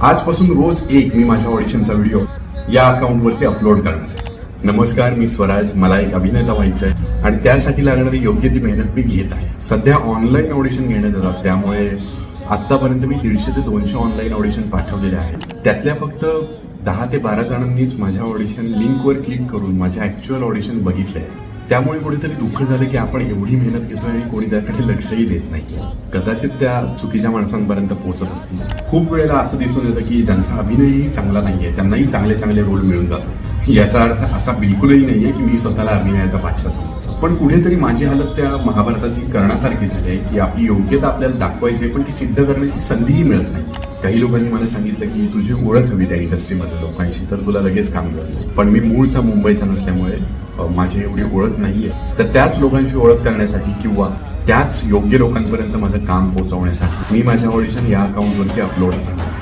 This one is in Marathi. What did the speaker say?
आजपासून रोज एक मी माझ्या ऑडिशनचा व्हिडिओ या अकाउंटवरती अपलोड करणार नमस्कार मी स्वराज मला एक अभिनेता व्हायचा आहे आणि त्यासाठी लागणारी योग्य ती मेहनत मी घेत आहे. सध्या ऑनलाईन ऑडिशन घेण्यात येतात त्यामुळे आतापर्यंत मी दीडशे ते दोनशे ऑनलाईन ऑडिशन पाठवलेले आहेत. त्यातल्या फक्त दहा ते बारा जणांनीच माझ्या ऑडिशन लिंकवर क्लिक करून माझ्या ऍक्च्युअल ऑडिशन बघितलंय. त्यामुळे कुठेतरी दुःख झालं की आपण एवढी मेहनत घेतोय आणि कोणी त्याकडे लक्षही देत नाही. कदाचित त्या चुकीच्या माणसांपर्यंत पोहोचत असतील. खूप वेळेला असं दिसून येतं की ज्यांचा अभिनयही चांगला नाहीये त्यांनाही चांगले चांगले रोल मिळून जातो. याचा अर्थ असा बिलकुलही नाहीये की मी स्वतःला अभिनयाचा बादशाह समजतो. पण कुठेतरी माझी हालत त्या महाभारताची करण्यासारखी झाली आहे की आपली योग्यता आपल्याला दाखवायची आहे, पण ती सिद्ध करण्याची संधीही मिळत नाही. काही लोकांनी मला सांगितलं की तुझी ओळख हवी त्या इंडस्ट्रीमधल्या लोकांशी तर तुला लगेच काम मिळेल पण मी मूळचा मुंबईचा नसल्यामुळे माझी एवढी ओळख नाहीये. तर त्याच लोकांशी ओळख करण्यासाठी किंवा त्याच योग्य लोकांपर्यंत माझं काम पोहोचवण्यासाठी मी माझ्या ऑडिशन या अकाउंटवरती अपलोड करणार